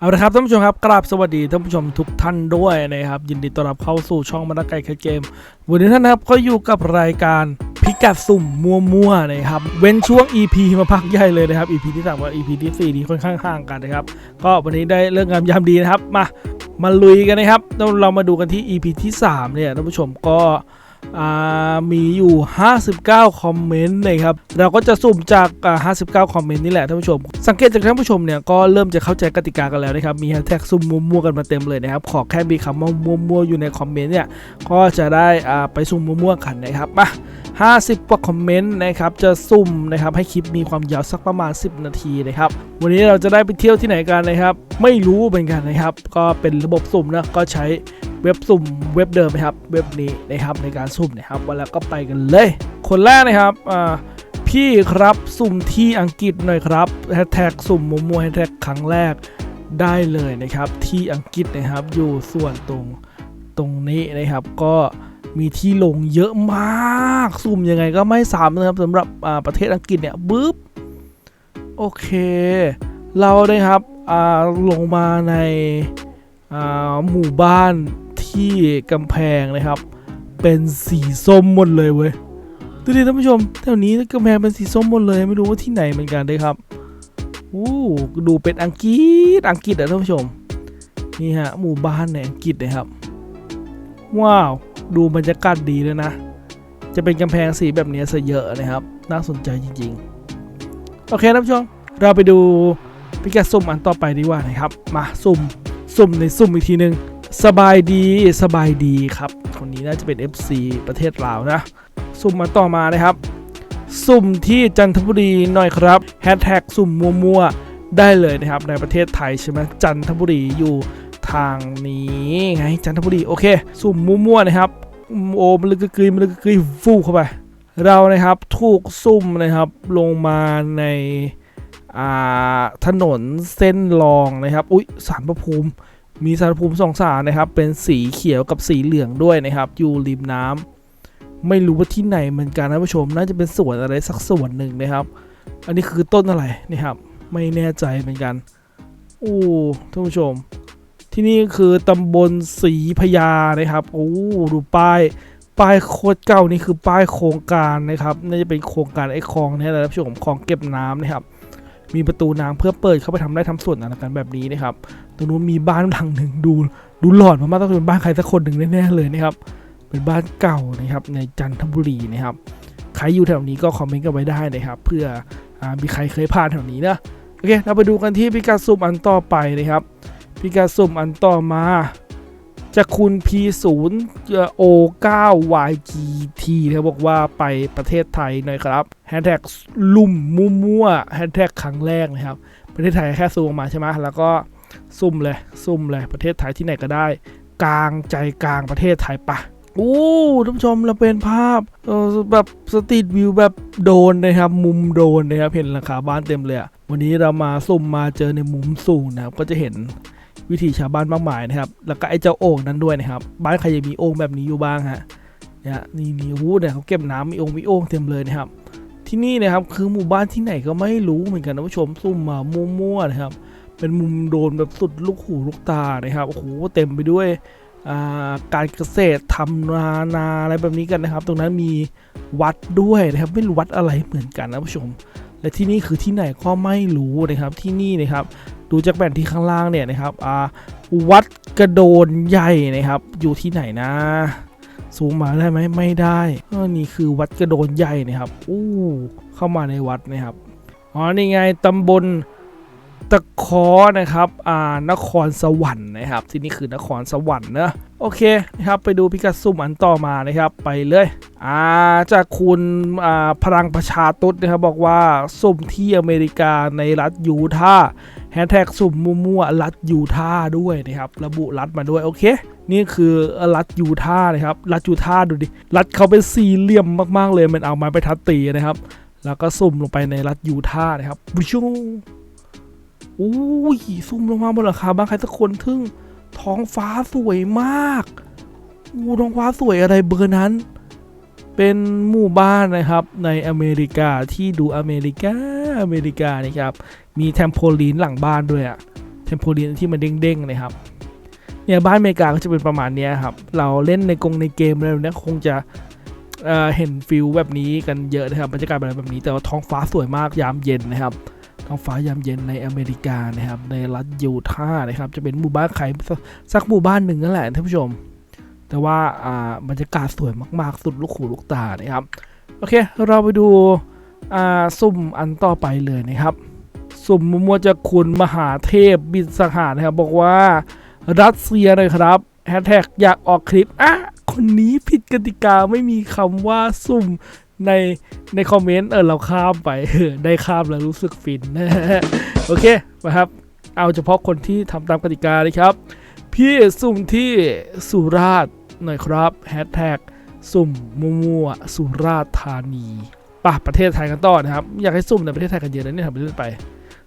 เอาละครับท่านผู้ชมครับกราบสวัสดีท่านผู้ชมทุกท่านด้วยนะครับ ยินดีต้อนรับเข้าสู่ช่องมานาไก่เคเกม วันนี้ท่านนะครับก็อยู่กับรายการพิกัดสุ่มมัวๆนะครับเว้นช่วง EP มาพักใหญ่เลยนะครับ EP ที่สามกับ EP ที่สี่นี้ค่อนข้างห่างกันนะครับ ก็วันนี้ได้เรื่องงามยามดีนะครับ มามาลุยกันนะครับเราเรามาดูกันที่ EP ที่สามเนี่ยท่านผู้ชมก็ มีอยู่ 59 คอมเมนต์นะครับ เราก็จะสุ่มจาก 59 คอมเมนต์นี่แหละท่านผู้ชม สังเกตจากท่านผู้ชมเนี่ยก็เริ่มจะเข้าใจกติกากันแล้วนะครับ มีแฮชแท็กสุ่มมั่วๆกันมาเต็มเลยนะครับ ขอแค่มีคำว่ามั่วๆอยู่ในคอมเมนต์เนี่ย ก็จะได้อ่าไปสุ่มมั่วๆกันนะครับมา50 กว่าคอมเมนต์นะครับ จะสุ่มนะครับให้คลิปมีความยาวสักประมาณ 10 นาทีนะครับ วันนี้เราจะได้ไปเที่ยวที่ไหนกันนะครับ ไม่รู้เหมือนกันนะครับ ก็เป็นระบบสุ่มนะ ก็ใช้ เว็บสุ่มเว็บเดิมนะครับเว็บนี้นะครับในการสุ่มนะครับวันแล้วก็ไปกันเลย คนแรกนะครับอ่าพี่ครับสุ่มที่อังกฤษหน่อยครับแฮชแท็กสุ่มมัวมัวแฮชแท็กครั้งแรกได้เลยนะครับที่อังกฤษนะครับอยู่ส่วนตรงตรงนี้นะครับก็มีที่ลงเยอะมาก สุ่มยังไงก็ไม่ซ้ำนะครับสำหรับประเทศอังกฤษเนี่ยบึ๊บโอเค เราเลยครับลงมาในหมู่บ้าน ที่กำแพงนะครับ เป็นสีส้มหมดเลยเว้ยดูดิท่านผู้ชมแถวนี้กำแพงเป็นสีส้มหมดเลยไม่รู้ว่าที่ไหนเหมือนกันเลยครับอู้ดูเป็นอังกฤษอังกฤษอะท่านผู้ชมนี่ฮะหมู่บ้านในอังกฤษนะครับ ว้าว ดูบรรยากาศดีเลยนะ จะเป็นกำแพงสีแบบนี้ซะเยอะนะครับ น่าสนใจจริงๆ โอเคท่านผู้ชม เราไปดูพิกัดสุ่มอันต่อไปดีกว่านะครับ มาสุ่ม สุ่มในสุ่มอีกทีหนึ่ง สบายดีสบายดีครับ คนนี้น่าจะเป็น FC ประเทศลาวนะ สุ่มมาต่อมานะครับ สุ่มที่จันทบุรีหน่อยครับแฮชแท็กสุ่มมัวๆ ได้เลยนะครับ ในประเทศไทยใช่ไหมจันทบุรีอยู่ทางนี้ไงจันทบุรีโอเค สุ่มมั่วๆนะครับโอมันลึกกึยมันลึกกึยฟูเข้าไป เรานะครับถูกซุ่มนะครับลงมาในาถนนเส้นรองนะครับ อุ๊ยสารพระภูมิ มีสารภูมิสองสารนะครับ เป็นสีเขียวกับสีเหลืองด้วยนะครับ อยู่ริมน้ำไม่รู้ว่าที่ไหนเหมือนกันนะผู้ชม น่าจะเป็นสวนอะไรสักสวนหนึ่งนะครับ อันนี้คือต้นอะไรนะครับ ไม่แน่ใจเหมือนกันโอ้ท่านผู้ชม ที่นี่คือตำบลศรีพญานะครับโอ้ดูป้ายป้ายโคตรเก่านี่คือป้ายโครงการนะครับน่าจะเป็นโครงการไอ้คลองนี่แหละท่านผู้ชมคลองเก็บน้ำนะครับ มีประตูน้ำเพื่อเปิดเข้าไปทำได้ทำส่วนอะไรกันแบบนี้นะครับตรงนู้นมีบ้านหลังหนึ่งดูดูหลอนมากๆต้องเป็นบ้านใครสักคนหนึ่งแน่ๆเลยนะครับเป็นบ้านเก่านะครับในจันทบุรีนะครับใครอยู่แถวนี้ก็คอมเมนต์กันไว้ได้นะครับเพื่ออมีใครเคยผ่านแถวนี้นะโอเคเราไปดูกันที่พิกัดสุ่มอันต่อไปนะครับพิกัดสุ่มอันต่อมา จากคุณ P0 O 9 YGT นะครับอกว่าไปประเทศไทยหน่อยครับแฮชแท็กลุ่มมั่วๆแฮชแท็กครั้งแรกนะครับ ประเทศไทยแค่ซูมออกมาใช่ไหมแล้วก็ซุ่มเลยซุ่มเลยประเทศไทยที่ไหนก็ได้ กลางใจกลางประเทศไทยปะโอ้ท่านผู้ชมเราเป็นภาพแบบสตรีทวิวแบบโดนนะครับ มุมโดนนะครับเห็นหลังคาบ้านเต็มเลยวันนี้เรามาซุ่มมาเจอในมุมสูงนะครับก็จะเห็น วิถีชาวบ้านมากมายนะครับ แล้วก็ไอ้เจ้าโอ่งนั้นด้วยนะครับ บ้านใครยังมีโอ่งแบบนี้อยู่บ้างฮะเนี่ยนี่นี่หูเนี่ยเขาเก็บน้ำมีโอ่งมีโอ่งเต็มเลยนะครับ ที่นี่นะครับคือหมู่บ้านที่ไหนก็ไม่รู้เหมือนกันนะผู้ชมซุ่มมามั่วๆนะครับ เป็นมุมโดนแบบสุดลูกหูลูกตานะครับโอ้โหเต็มไปด้วยาการเกษตรทำนานาอะไรแบบนี้กันนะครับ ตรงนั้นมีวัดด้วยนะครับ ไม่รู้วัดอะไรเหมือนกันนะผู้ชม และที่นี่คือที่ไหนก็ไม่รู้นะครับที่นี่นะครับ ดูจากแผนที่ข้างล่างเนี่ยนะครับอ่าวัดกระโดนใหญ่นะครับ อยู่ที่ไหนนะสูงมาได้ไหมไม่ได้ออนี่คือวัดกระโดนใหญ่นะครับอู้เข้ามาในวัดนะครับอ๋อนี่ไงตำบลตะคอนะครับอ่านครสวรรค์นะครับ ที่นี่คือนครสวรรค์นะโอเคนะครับไปดูพิกัดซุ่มอันต่อมานะครับไปเลยอ่าจากคุณอ่าพลังประชาตุดนะครับบอกว่าสุ่มที่อเมริกาในรัฐยูทาห์ แฮชแท็กสุ่มมั่วๆรัฐยูทาด้วยนะครับ ระบุรัฐมาด้วย โอเค นี่คือรัฐยูทานะครับ รัฐยูทาดูดิ รัฐเขาเป็นสี่เหลี่ยมมากๆเลย มันเอาไม้ไปทัดตีนะครับ แล้วก็สุ่มลงไปในรัฐยูทานะครับบุชูอุ้ยซุ่มลงมาบนหลังคาบ้านใครสักคนทึ่งท้องฟ้าสวยมากอู้ท้องฟ้าสวยอะไรเบอร์นั้น เป็นหมู่บ้านนะครับในอเมริกาที่ดูอเมริกา อเมริกานะครับ มีแทมโพลีนหลังบ้านด้วยอะเทมโพลีนที่มันเด้งๆนะครับ เนี่ยบ้านอเมริกาก็จะเป็นประมาณนี้ครับ เราเล่นในกรงในเกมอะไรแบบเนี้ยคงจะเเห็นฟิลแบบนี้กันเยอะนะครับบรรยากาศแบบนี้แต่ว่าท้องฟ้าสวยมากยามเย็นนะครับท้องฟ้ายามเย็นในอเมริกานะครับในรัฐยูทาห์นะครับจะเป็นหมู่บ้านใครสักหมู่บ้านหนึ่งนั่นแหละท่านผู้ชม แต่ว่าอ่าบรรยากาศสวยมาก ๆ สุดลูกหูลูกตานะครับโอเค เราไปดู อ่าสุ่มอันต่อไปเลยนะครับ สุ่มมัวจะคุณมหาเทพบินสหารนะครับ บอกว่ารัสเซียเลยครับแฮชแท็กอยากออกคลิปอะคนนี้ผิดกติกาไม่มีคำว่าสุ่มในในคอมเมนต์เออเราข้ามไปเออได้ข้ามแล้วรู้สึกฟินโอเคนะครับ เอาเฉพาะคนที่ทำตามกติกาเลยครับ พี่สุ่มที่สุราษฎร์หน่อยครับแฮชแท็กสุ่มมัวสุราษฎร์ธานี ป่ะประเทศไทยกันต่อนะครับ อยากให้สุ่มในประเทศไทยกันเยอะนะเนี่ยทำไปเรื่อยไป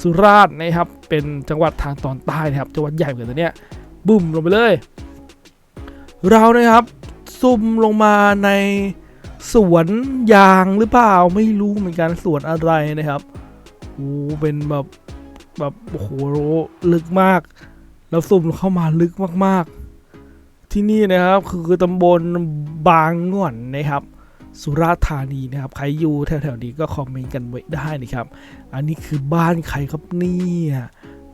สุราษฎร์นะครับ เป็นจังหวัดทางตอนใต้นะครับ จังหวัดใหญ่เหมือนกันเนี่ยบุ่มลงไปเลย เรานะครับซุ่มลงมาในสวนยางหรือเปล่าไม่รู้เหมือนกันสวนอะไรนะครับโอ้เป็นแบบแบบโอ้โหลึกมาก แล้วซุ่มเข้ามาลึกมากๆ ที่นี่นะครับ คือตำบลบางง่อนนะครับ สุราษฎร์ธานีนะครับ ใครอยู่แถวๆนี้ก็คอมเมนต์กันไว้ได้นะครับ อันนี้คือบ้านใครครับเนี่ย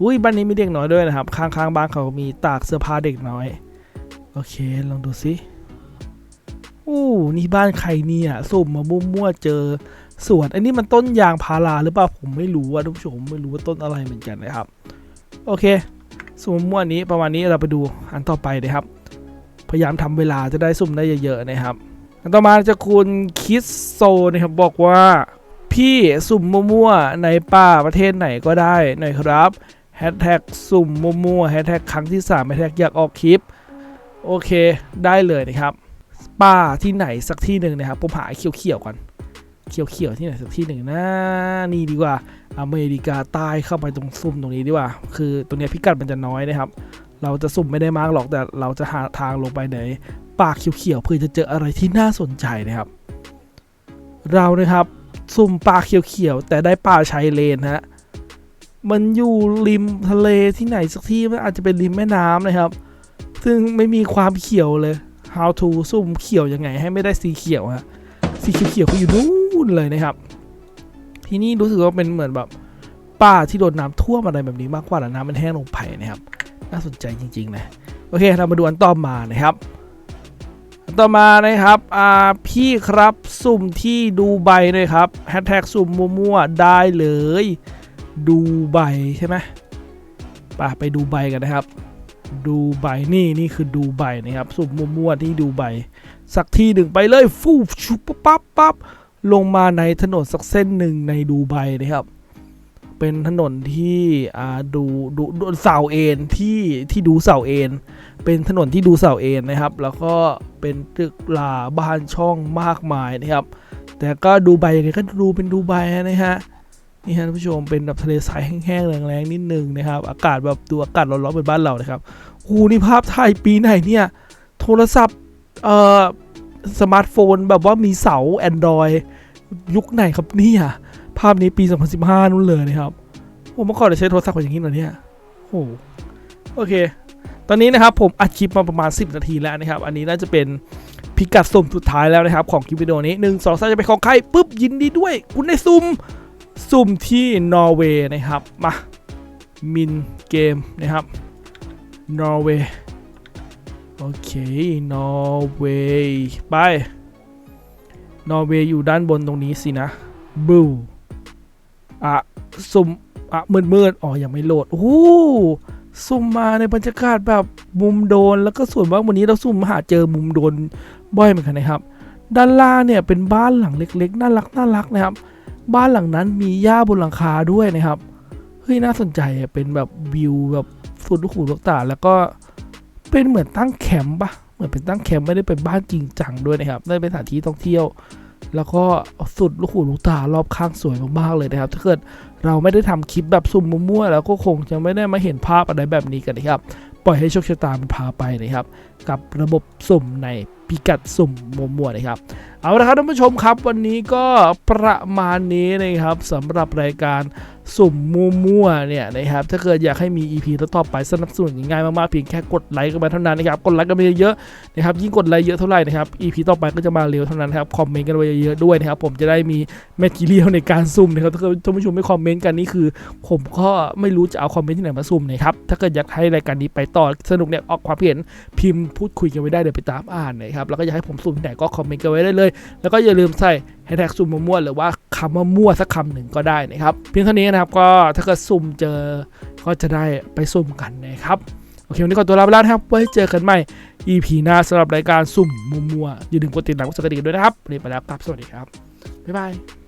อุ้ยบ้านนี้มีเด็กน้อยด้วยนะครับ ข้างๆบ้านเขามีตากเสื้อผ้าเด็กน้อย โอเค ลองดูสิอู้นี่บ้านใครเนี่ยสุ่มมามั่วๆเจอสวนอันนี้มันต้นยางพาราหรือเปล่าผมไม่รู้ว่าทุกผู้ชมไม่รู้ว่าต้นอะไรเหมือนกันนะครับ โอเคสุ่มมั่วนี้ประมาณนี้เราไปดูอันต่อไปนะครับ พยายามทำเวลาจะได้สุ่มได้เยอะๆนะครับ ต่อมาจะคุณคิสโซนะครับบอกว่าพี่สุ่มมั่วๆในป่าประเทศไหนก็ได้หน่อยครับแฮชแท็กสุ่มมั่วๆแฮชแท็กครั้งที่3แฮชแท็กอยากออกคลิป โอเคได้เลยนะครับ ป่าที่ไหนสักที่หนึ่งนะครับผมหาเขียวๆก่อนเขียวๆที่ไหนสักที่หนึ่งนะนี่ดีกว่า อเมริกาใต้เข้าไปตรงซุ่มตรงนี้ดีกว่า คือตรงนี้พิกัดมันจะน้อยนะครับ เราจะสุ่มไม่ได้มากหรอกแต่เราจะหาทางลงไปใน ป่าเขียวๆเพื่อจะเจออะไรที่น่าสนใจนะครับ เรานะครับสุ่มป่าเขียวๆแต่ได้ป่าชายเลนฮะมันอยู่ริมทะเลที่ไหนสักที่มันอาจจะเป็นริมแม่น้ำนะครับ ซึ่งไม่มีความเขียวเลย how to สุ่มเขียวยังไงให้ไม่ได้สีเขียวฮะสีเขียวๆก็อยู่นู่นเลยนะครับ ที่นี่รู้สึกว่าเป็นเหมือนแบบป่าที่โดนน้ำท่วมอะไรแบบนี้มากกว่าแล้วน้ำมันแห้งลงไปนะครับ น่าสนใจจริงๆนะ โอเค เรามาดูอันต่อมานะครับ ต่อมานะครับอ่าพี่ครับสุ่มที่ดูใบเลยครับแฮชแท็กสุ่มมั่วๆได้เลย ดูใบใช่ไหมไปไปดูใบกันนะครับ ดูใบนี่นี่คือดูใบนะครับ สุ่มมั่วๆที่ดูใบ สักทีหนึ่งไปเลยฟูชุบปั๊บปั๊บลงมาในถนนสักเส้นหนึ่งในดูไบนะครับ เป็นถนนที่อ่าดูดูดูเสาเอ็นที่ที่ดูเสาเอ็นเป็นถนนที่ดูเสาเอ็นนะครับ แล้วก็เป็นตึกหลาบ้านช่องมากมายนะครับ แต่ก็ดูใบยังไงก็ดูเป็นดูใบนะฮะนี่ฮะท่านผู้ชมเป็นแบบทะเลทรายแห้งๆแรงๆนิดนึงนะครับ อากาศแบบดูอากาศร้อนๆเป็นบ้านเรานะครับโอ้โหนี่ภาพถ่ายปีไหนเนี่ยโทรศัพท์เอ่อสมาร์ทโฟนแบบว่ามีเสา Android ยุคไหนครับเนี่ย ภาพนี้ปี 2015 นู่นเลยนะครับโอ้เมื่อก่อนจะใช้โทรศัพท์อย่างนี้เหรอเนี่ยโอ้โอเค ตอนนี้นะครับผมอัดคลิปมาประมาณ 10 นาทีแล้วนะครับ อันนี้น่าจะเป็นพิกัดสุ่มสุดท้ายแล้วนะครับ ของคลิปวิดีโอนี้ 1 2 3 จะเป็นของใครปุ๊บยินดีด้วย คุณได้ซุ่มสุ่มที่นอร์เวย์นะครับ มา มินเกมนะครับ นอร์เวย์ โอเค นอร์เวย์ ไป นอร์เวย์อยู่ด้านบนตรงนี้สินะบู อะสุ่มอะมืดมืดๆอ๋อยังไม่โหลดโอ้สุ่มมาในบรรยากาศแบบมุมโดน แล้วก็ส่วนมากวันนี้เราสุ่มหาเจอมุมโดนบ่อยเหมือนกันนะครับ ด้านล่างเนี่ยเป็นบ้านหลังเล็ก ๆ น่ารักน่ารักนะครับ บ้านหลังนั้นมีหญ้าบนหลังคาด้วยนะครับเฮ้ยน่าสนใจอะเป็นแบบวิวแบบสุดลูกหูลูกตาแล้วก็เป็นเหมือนตั้งแคมป์ปะเหมือนเป็นตั้งแคมป์ไม่ได้เป็นบ้านจริงจังด้วยนะครับได้เป็นสถานที่ท่องเที่ยว แล้วก็สุดลูกหูลูกตารอบข้างสวยมากๆเลยนะครับ ถ้าเกิดเราไม่ได้ทำคลิปแบบสุ่มมั่วๆแล้วก็คงจะไม่ได้มาเห็นภาพอะไรแบบนี้กันนะครับ ปล่อยให้โชคชะตามันพาไปนะครับ กับระบบสุ่มใน พิกัดสุ่มมั่วๆนะครับ เอาละครับท่านผู้ชมครับ วันนี้ก็ประมาณนี้นะครับสำหรับรายการสุ่มมั่วๆเนี่ยนะครับถ้าเกิดอยากให้มี EP ต่อไปสนับสนุนง่ายมากๆเพียงแค่กดไลค์กันมาเท่านั้นนะครับกดไลค์กันไปเยอะๆนะครับยิ่งกดไลค์เยอะเท่าไหร่นะครับ EP ต่อไปก็จะมาเร็วเท่านั้นครับคอมเมนต์กันไว้เยอะๆด้วยนะครับผมจะได้มีแมททีเรียลในการสุ่มนะครับถ้าเกิดท่านผู้ชมไม่คอมเมนต์กันนี่คือ ผมก็ไม่รู้จะเอาคอมเมนต์ที่ไหนมาสุ่มนะครับถ้าเกิดอยากให้รายการนี้ไปต่อสนุกเนี่ยออกความเห็นพิมพ์พูดคุยกันไว้ได้เดี๋ยวไปตามอ่านนะครับแล้วก็อยากให้ผมสุ่มที่ไหนก็คอมเมนต์กันไว้ได้เลย แล้วก็อย่าลืมใส่แฮชแท็กสุ่มมั่วหรือว่าคำว่ามั่วสักคำหนึ่งก็ได้นะครับ เพียงเท่านี้นะครับก็ถ้าเกิดสุ่มเจอก็จะได้ไปสุ่มกันนะครับโอเควันนี้ขอตัวลาไปแล้วนะครับไว้เจอกันใหม่ EP หน้าสำหรับรายการสุ่มมั่วๆอย่าลืมกดติดตามกดสับกระดิ่งด้วยนะครับวันนี้ไปแล้วครับสวัสดีครับบ๊ายบาย